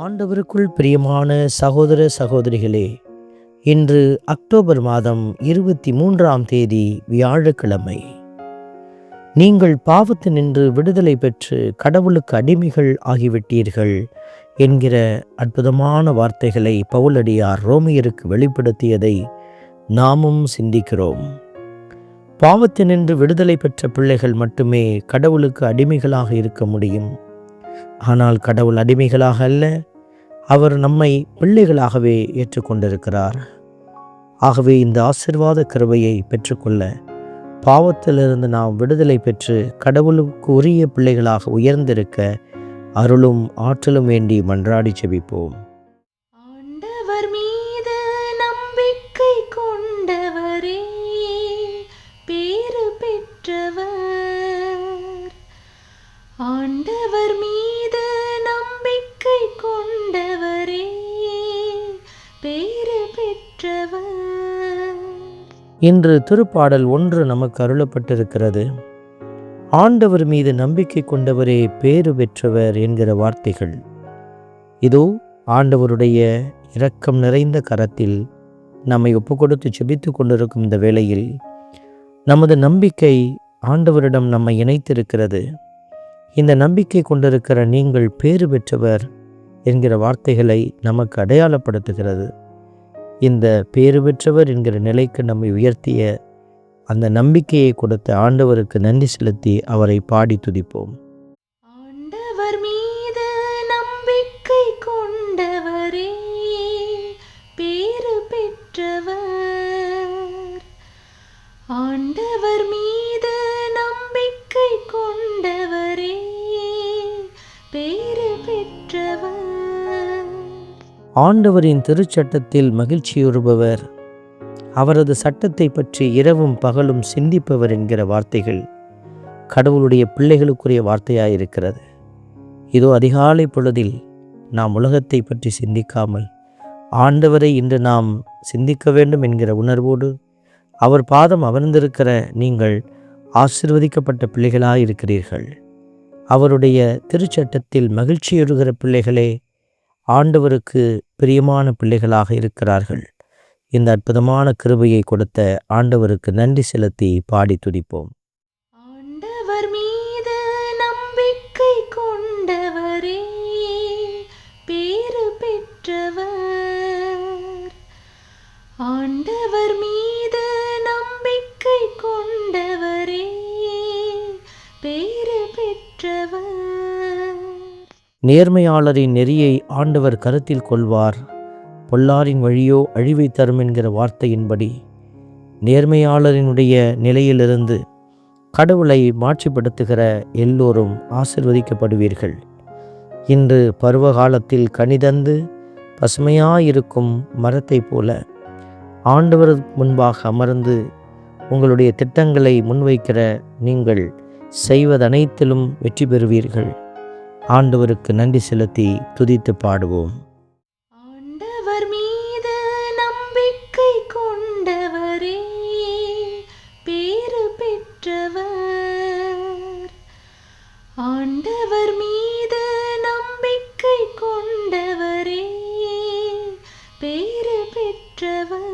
ஆண்டவருக்குள் பிரியமான சகோதர சகோதரிகளே இன்று அக்டோபர் மாதம் இருபத்தி மூன்றாம் தேதி வியாழக்கிழமை. நீங்கள் பாவத்து நின்று விடுதலை பெற்று கடவுளுக்கு அடிமைகள் ஆகிவிட்டீர்கள் என்கிற அற்புதமான வார்த்தைகளை பவுலடியார் ரோமியருக்கு வெளிப்படுத்தியதை நாமும் சிந்திக்கிறோம். பாவத்தினின்று விடுதலை பெற்ற பிள்ளைகள் மட்டுமே கடவுளுக்கு அடிமைகளாக இருக்க முடியும். ஆனால் கடவுள் அடிமைகளாக அல்ல அவர் நம்மை பிள்ளைகளாகவே ஏற்றுக்கொண்டிருக்கிறார். ஆகவே இந்த ஆசிர்வாத கிருபையை பெற்றுக்கொள்ள பாவத்திலிருந்து நாம் விடுதலை பெற்று கடவுளுக்கு உரிய பிள்ளைகளாக உயர்ந்திருக்க அருளும் ஆற்றலும் வேண்டி மன்றாடி செபிப்போம். இன்று திருப்பாடல் ஒன்று நமக்கு அருளப்பட்டிருக்கிறது. ஆண்டவர் மீது நம்பிக்கை கொண்டவரே பேறு பெற்றவர் என்கிற வார்த்தைகள். இதோ ஆண்டவருடைய இரக்கம் நிறைந்த கரத்தில் நம்மை ஒப்புக்கொடுத்து செபித்து கொண்டிருக்கும் இந்த வேளையில் நமது நம்பிக்கை ஆண்டவரிடம் நம்மை இணைத்திருக்கிறது. இந்த நம்பிக்கை கொண்டிருக்கிற நீங்கள் பேறு பெற்றவர் என்கிற வார்த்தைகளை நமக்கு அடையாளப்படுத்துகிறது. இந்த பேறு பெற்றவர் என்கிற நிலைக்கு நம்மை உயர்த்திய அந்த நம்பிக்கையை கொடுத்த ஆண்டவருக்கு நன்றி செலுத்தி அவரை பாடி துதிப்போம். ஆண்டவர் மீது நம்பிக்கை கொண்டவரே பேறு பெற்றவர். ஆண்டவர் மீது நம்பிக்கை கொண்டவரே பேறு பெற்றவர். ஆண்டவரின் திருச்சட்டத்தில் மகிழ்ச்சியுறுபவர். அவரது சட்டத்தை பற்றி இரவும் பகலும் சிந்திப்பவர் என்கிற வார்த்தைகள் கடவுளுடைய பிள்ளைகளுக்குரிய வார்த்தையாக இருக்கிறது இதோ அதிகாலை பொழுதில் நாம் உலகத்தை பற்றி சிந்திக்காமல் ஆண்டவரை இன்று நாம் சிந்திக்க வேண்டும் என்கிற உணர்வோடு அவர் பாதம் அமர்ந்திருக்கிற நீங்கள் ஆசிர்வதிக்கப்பட்ட பிள்ளைகளாக இருக்கிறீர்கள் அவருடைய திருச்சட்டத்தில் மகிழ்ச்சியுறுகிற பிள்ளைகளே ஆண்டவருக்கு பிரியமான பிள்ளைகளாக இருக்கிறார்கள். இந்த அற்புதமான கிருபையை கொடுத்த ஆண்டவருக்கு நன்றி செலுத்தி பாடி துடிப்போம் ஆண்டவர் மீது நம்பிக்கை கொண்டவரே பேறு பெற்றவர். ஆண்டவர் மீது நேர்மையாளரின் நெறியை ஆண்டவர் கருத்தில் கொள்வார். பொல்லாரின் வழியோ அழிவை தரும் என்கிற வார்த்தையின்படி நேர்மையாளரினுடைய நிலையிலிருந்து கடவுளை மாட்சிப்படுத்துகிற எல்லோரும் ஆசிர்வதிக்கப்படுவீர்கள். இன்று பருவகாலத்தில் கனிதந்து பசுமையாயிருக்கும் மரத்தைப் போல ஆண்டவர் முன்பாக அமர்ந்து உங்களுடைய திட்டங்களை முன்வைக்கிற நீங்கள் செய்வதனைத்திலும் வெற்றி பெறுவீர்கள். ஆண்டவருக்கு நன்றி செலுத்தி துதித்து பாடுவோம். ஆண்டவர் மீது நம்பிக்கை கொண்டவரே பேறு பெற்றவர். ஆண்டவர் மீது நம்பிக்கை கொண்டவரே பேறு பெற்றவர்.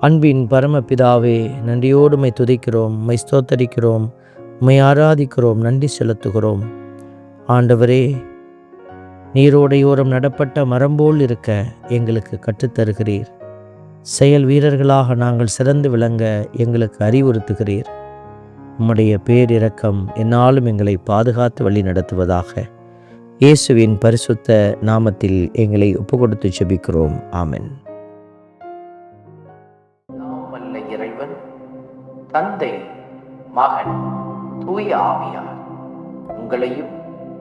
அன்பின் பரமபிதாவே நன்றியோடு மை துதிக்கிறோம் மை ஸ்தோத்தரிக்கிறோம் உம்மை ஆராதிக்கிறோம் நன்றி செலுத்துகிறோம். ஆண்டவரே நீரோடையோரம் நடப்பட்ட மரம் போல் இருக்க எங்களுக்கு கற்றுத்தருகிறீர். செயல் வீரர்களாக நாங்கள் சிறந்து விளங்க எங்களுக்கு அறிவுறுத்துகிறீர். உம்முடைய பேரிரக்கம் என்னாலும் எங்களை பாதுகாத்து வழி நடத்துவதாக. இயேசுவின் பரிசுத்த நாமத்தில் எங்களை ஒப்புக்கொடுத்து செபிக்கிறோம் ஆமென். இறைவன் தந்தை மகன் தூய ஆவியார். உங்களையும்